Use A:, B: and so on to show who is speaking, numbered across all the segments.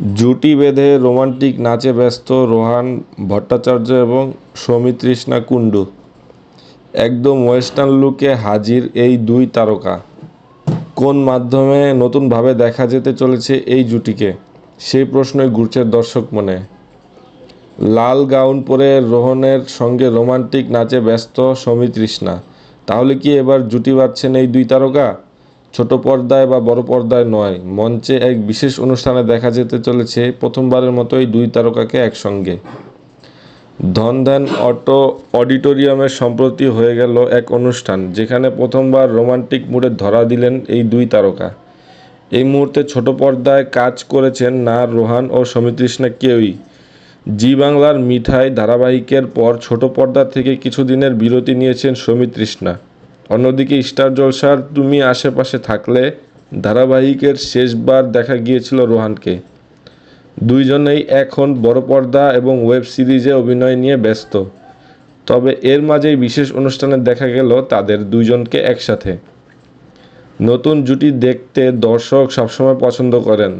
A: জুটি বেঁধে রোমান্টিক নাচে ব্যস্ত রোহান ভট্টাচার্য এবং সৌমিত্রিষ্ণা কুণ্ডু। একদম ওয়েস্টার্ন লুকে হাজির এই দুই তারকা। কোন মাধ্যমে নতুনভাবে দেখা যেতে চলেছে এই জুটিকে? সেই প্রশ্নই ঘুরছে দর্শক মনে। লাল গাউন পরে রোহনের সঙ্গে রোমান্টিক নাচে ব্যস্ত সৌমিত্রিষ্ণা তাহলে কি এবার জুটি বাঁধছেন এই দুই তারকা? ছোট পর্দায় বা বড় পর্দায় নয়, মঞ্চে এক বিশেষ অনুষ্ঠানে দেখা যেতে চলেছে প্রথমবারের মতো এই দুই তারকাকে একসঙ্গে। ধনধ্যান অটো অডিটোরিয়ামে সম্প্রতি হয়ে গেল এক অনুষ্ঠান, যেখানে প্রথমবার রোমান্টিক মুডে ধরা দিলেন এই দুই তারকা। এই মুহূর্তে ছোট পর্দায় কাজ করেছেন না রোহান ও সমিতৃষ্ণা কেউই। জি বাংলার মিঠাই ধারাবাহিকের পর ছোট পর্দা থেকে কিছুদিনের বিরতি নিয়েছেন সৌমিতৃষ্ণা। অন্যদিকে স্টার জলসার তুমি আশেপাশে থাকলে ধারাবাহিকের শেষবার দেখা গিয়েছিল রোহানকে। দুইজনেই এখন বড় পর্দা এবং ওয়েব সিরিজে অভিনয় নিয়ে ব্যস্ত। তবে এর মাঝেই বিশেষ অনুষ্ঠানে দেখা গেল তাদের দুইজনকে একসাথে। নতুন জুটি দেখতে দর্শক সবসময় পছন্দ করেন,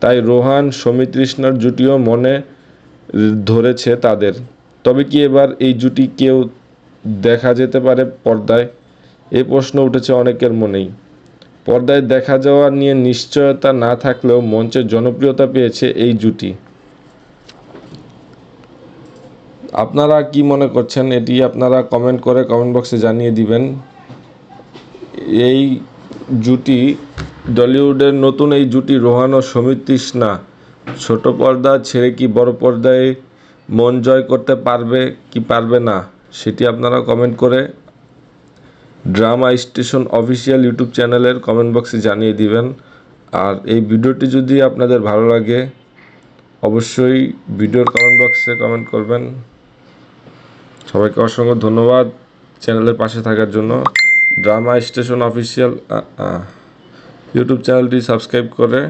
A: তাই রোহান সমিতৃষ্ণার জুটিও মনে ধরেছে তাদের। তবে কি এবার এই জুটি কেউ দেখা যেতে পারে পর্দায়? এই প্রশ্ন উঠেছে অনেকের মনেই। পর্দায় দেখা যাওয়া নিয়ে নিশ্চয়তা না থাকলেও মঞ্চে জনপ্রিয়তা পেয়েছে এই জুটি। আপনারা কি মনে করছেন? এটি আপনারা কমেন্ট করে কমেন্ট বক্সে জানিয়ে দিবেন। এই জুটি টলিউডের নতুন এই জুটি রোহান ও সমীর তৃষ্ণা। ছোট পর্দা ছেড়ে কি বড় পর্দায় মন জয় করতে পারবে, কি পারবে না, সেটি আপনারা কমেন্ট করে ড্রামা স্টেশন অফিসিয়াল ইউটিউব চ্যানেলের কমেন্ট বক্সে জানিয়ে দিবেন। আর এই ভিডিওটি যদি আপনাদের ভালো লাগে, অবশ্যই ভিডিওর কমেন্ট বক্সে কমেন্ট করবেন। সবাইকে অসংখ্য ধন্যবাদ চ্যানেলের পাশে থাকার জন্য। ড্রামা স্টেশন অফিসিয়াল ইউটিউব চ্যানেলটি সাবস্ক্রাইব করে